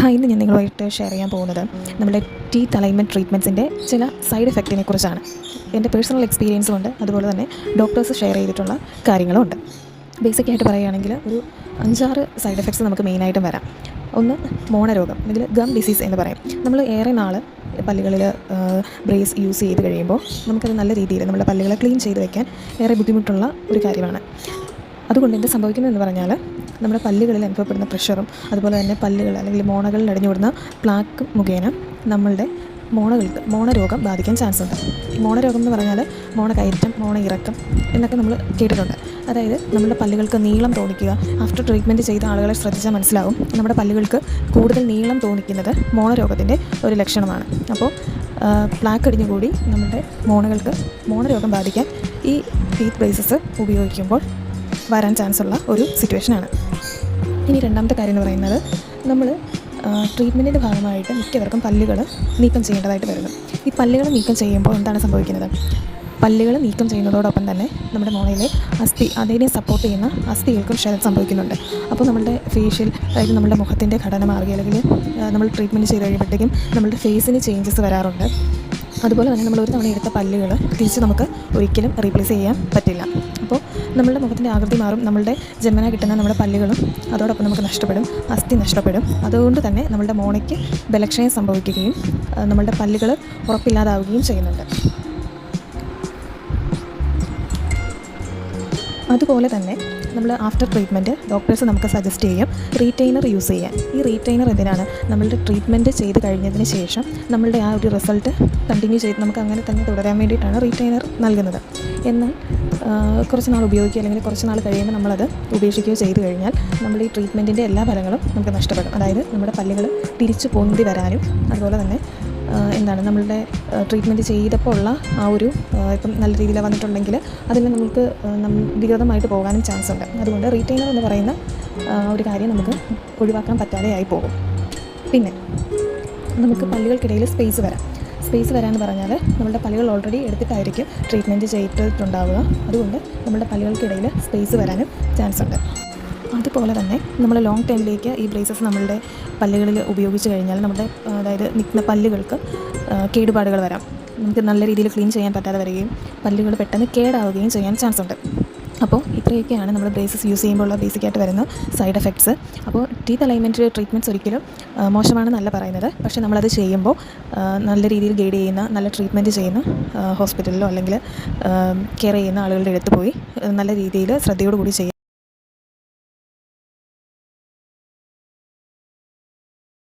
Hi ഇന്ന് ഞാൻ നിങ്ങളുമായിട്ട് ഷെയർ ചെയ്യാൻ പോകുന്നത് നമ്മുടെ ടീ തലൈൻമെന്റ് ട്രീറ്റ്മെന്റ്സിന്റെ ചില സൈഡ് എഫക്റ്റിനെ കുറിച്ചാണ്. എന്റെ പേഴ്സണൽ എക്സ്പീരിയൻസും ഉണ്ട്. അതുപോലെ തന്നെ ഡോക്ടേഴ്സ് ഷെയർ ചെയ്തിട്ടുള്ള കാര്യങ്ങളും ഉണ്ട് ബേസിക്കായിട്ട് പറയുകയാണെങ്കിൽ ഒരു അഞ്ചാറ് സൈഡ് എഫക്ട്സ് നമുക്ക് മെയിനായിട്ടും വരാം. ഒന്ന് മോണരോഗം അല്ലെങ്കിൽ ഗം ഡിസീസ് എന്ന് പറയും. നമ്മൾ ഏറെ നാൾ പല്ലുകളിൽ ബ്രേസ് യൂസ് ചെയ്ത് കഴിയുമ്പോൾ നമുക്കത് നല്ല രീതിയിൽ നമ്മുടെ പല്ലുകളെ ക്ലീൻ ചെയ്ത് വയ്ക്കാൻ ഏറെ ബുദ്ധിമുട്ടുള്ള ഒരു കാര്യമാണ്. അതുകൊണ്ട് എന്ത് സംഭവിക്കുന്നതെന്ന് പറഞ്ഞാൽ നമ്മുടെ പല്ലുകളിൽ അനുഭവപ്പെടുന്ന പ്രഷറും അതുപോലെ തന്നെ പല്ലുകൾ അല്ലെങ്കിൽ മോണകളിൽ അടിഞ്ഞുവിടുന്ന പ്ലാക്ക് മുഖേന നമ്മളുടെ മോണകൾക്ക് മോണരോഗം ബാധിക്കാൻ ചാൻസ് ഉണ്ട്. മോണരോഗം എന്ന് പറഞ്ഞാൽ മോണ കയറ്റം മോണ ഇറക്കം എന്നൊക്കെ നമ്മൾ കേട്ടിട്ടുണ്ട്. അതായത് നമ്മുടെ പല്ലുകൾക്ക് നീളം തോന്നിക്കുക ആഫ്റ്റർ ട്രീറ്റ്മെന്റ് ചെയ്ത ആളുകളെ ശ്രദ്ധിച്ചാൽ മനസ്സിലാവും നമ്മുടെ പല്ലുകൾക്ക് കൂടുതൽ നീളം തോന്നിക്കുന്നത് മോണരോഗത്തിന്റെ ഒരു ലക്ഷണമാണ്. അപ്പോൾ പ്ലാക്ക് അടിഞ്ഞുകൂടി നമ്മുടെ മോണകൾക്ക് മോണരോഗം ബാധിക്കാൻ ഈ ടീത്ത് ബ്രേസസ് ഉപയോഗിക്കുമ്പോൾ വരാൻ ചാൻസ് ഉള്ള ഒരു സിറ്റുവേഷനാണ്. ഇനി രണ്ടാമത്തെ കാര്യം എന്ന് പറയുന്നത് നമ്മൾ ട്രീറ്റ്മെന്റിന്റെ ഭാഗമായിട്ട് മിക്കവർക്കും പല്ലുകൾ നീക്കം ചെയ്യേണ്ടതായിട്ട് വരുന്നു. ഈ പല്ലുകൾ നീക്കം ചെയ്യുമ്പോൾ എന്താണ് സംഭവിക്കുന്നത്? പല്ലുകൾ നീക്കം ചെയ്യുന്നതോടൊപ്പം തന്നെ നമ്മുടെ മോണയിലെ അസ്ഥി അതിനെ സപ്പോർട്ട് ചെയ്യുന്ന അസ്ഥികൾക്കും ക്ഷതം സംഭവിക്കുന്നുണ്ട്. അപ്പോൾ നമ്മുടെ ഫേഷ്യൽ അതായത് നമ്മുടെ മുഖത്തിന്റെ ഘടന മാറുക അല്ലെങ്കിൽ നമ്മൾ ട്രീറ്റ്മെന്റ് ചെയ്ത് കഴിയുമ്പോഴത്തേക്കും നമ്മുടെ ഫേസിന് ചേഞ്ചസ് വരാറുണ്ട്. അതുപോലെ തന്നെ നമ്മൾ ഒരു തവണ എടുത്ത പല്ലുകൾ തിരിച്ച് നമുക്ക് ഒരിക്കലും റീപ്ലേസ് ചെയ്യാൻ പറ്റില്ല. നമ്മളുടെ മുഖത്തിന്റെ ആകൃതി മാറും നമ്മളുടെ ജന്മന കിട്ടുന്ന നമ്മുടെ പല്ലുകളും അതോടൊപ്പം നമുക്ക് നഷ്ടപ്പെടും അസ്ഥി നഷ്ടപ്പെടും. അതുകൊണ്ട് തന്നെ നമ്മുടെ മോണയ്ക്ക് ബലക്ഷയം സംഭവിക്കുകയും നമ്മളുടെ പല്ലുകൾ ഉറപ്പില്ലാതാവുകയും ചെയ്യുന്നുണ്ട്. അതുപോലെ തന്നെ നമ്മൾ ആഫ്റ്റർ ട്രീറ്റ്മെന്റ് ഡോക്ടേഴ്സ് നമുക്ക് സജസ്റ്റ് ചെയ്യും റീറ്റെയിനർ യൂസ് ചെയ്യാൻ. ഈ റീറ്റെയിനർ എന്തിനാണ്? നമ്മളുടെ ട്രീറ്റ്മെന്റ് ചെയ്ത് കഴിഞ്ഞതിന് ശേഷം നമ്മളുടെ ആ ഒരു റിസൾട്ട് കണ്ടിന്യൂ ചെയ്ത് നമുക്ക് അങ്ങനെ തന്നെ തുടരാൻ വേണ്ടിയിട്ടാണ് റീറ്റെയിനർ നൽകുന്നത്. എന്നാൽ കുറച്ച് നാൾ ഉപയോഗിക്കുക അല്ലെങ്കിൽ കുറച്ച് നാൾ കഴിയുമ്പോൾ നമ്മളത് ഉപേക്ഷിക്കുകയോ ചെയ്തു കഴിഞ്ഞാൽ നമ്മൾ ഈ ട്രീറ്റ്മെന്റിന്റെ എല്ലാ ഫലങ്ങളും നമുക്ക് നഷ്ടപ്പെടും. അതായത് നമ്മുടെ പല്ലുകൾ തിരിച്ചു പൊന്തി വരാനും അതുപോലെ തന്നെ എന്താണ് നമ്മളുടെ ട്രീറ്റ്മെന്റ് ചെയ്തപ്പോൾ ഉള്ള ആ ഒരു ഇപ്പം നല്ല രീതിയിൽ വന്നിട്ടുണ്ടെങ്കിൽ അതിൽ നമുക്ക് വികൃതമായിട്ട് പോകാനും ചാൻസ് ഉണ്ട്. അതുകൊണ്ട് റീറ്റെയിനർ എന്ന് പറയുന്ന ഒരു കാര്യം നമുക്ക് ഒഴിവാക്കാൻ പറ്റാതെ ആയി പോകും. പിന്നെ നമുക്ക് പല്ലുകൾക്കിടയിൽ സ്പേസ് വരാം. സ്പേസ് വരാമെന്ന് പറഞ്ഞാൽ നമ്മുടെ പല്ലുകൾ ഓൾറെഡി എടുത്തിട്ടായിരിക്കും ട്രീറ്റ്മെന്റ് ചെയ്തിട്ടുണ്ടാവുക. അതുകൊണ്ട് നമ്മുടെ പല്ലുകൾക്കിടയിൽ സ്പേസ് വരാനും ചാൻസ് ഉണ്ട്. അതുപോലെ തന്നെ നമ്മൾ ലോങ് ടൈമിലേക്ക് ഈ ബ്രേസസ് നമ്മളുടെ പല്ലുകളിൽ ഉപയോഗിച്ച് കഴിഞ്ഞാൽ നമ്മുടെ അതായത് നിൽക്കുന്ന പല്ലുകൾക്ക് കേടുപാടുകൾ വരാം. നമുക്ക് നല്ല രീതിയിൽ ക്ലീൻ ചെയ്യാൻ പറ്റാതെ വരികയും പല്ലുകൾ പെട്ടെന്ന് കേടാവുകയും ചെയ്യാൻ ചാൻസ് ഉണ്ട്. അപ്പോൾ ഇത്രയൊക്കെയാണ് നമ്മൾ ബ്രേസസ് യൂസ് ചെയ്യുമ്പോൾ ഉള്ള ബേസിക്കായിട്ട് വരുന്ന സൈഡ് എഫക്ട്സ് അപ്പോൾ ടീത്ത് അലൈൻമെന്റ് ട്രീറ്റ്മെന്റ്സ് ഒരിക്കലും മോശമാണ് മോശമാണെന്നല്ല പറയുന്നത്. പക്ഷേ നമ്മളത് ചെയ്യുമ്പോൾ നല്ല രീതിയിൽ ഗൈഡ് ചെയ്യുന്ന നല്ല ട്രീറ്റ്മെന്റ് ചെയ്യുന്ന ഹോസ്പിറ്റലിലോ അല്ലെങ്കിൽ കെയർ ചെയ്യുന്ന ആളുകളുടെ അടുത്ത് പോയി നല്ല രീതിയിൽ ശ്രദ്ധയോടുകൂടി ചെയ്യുക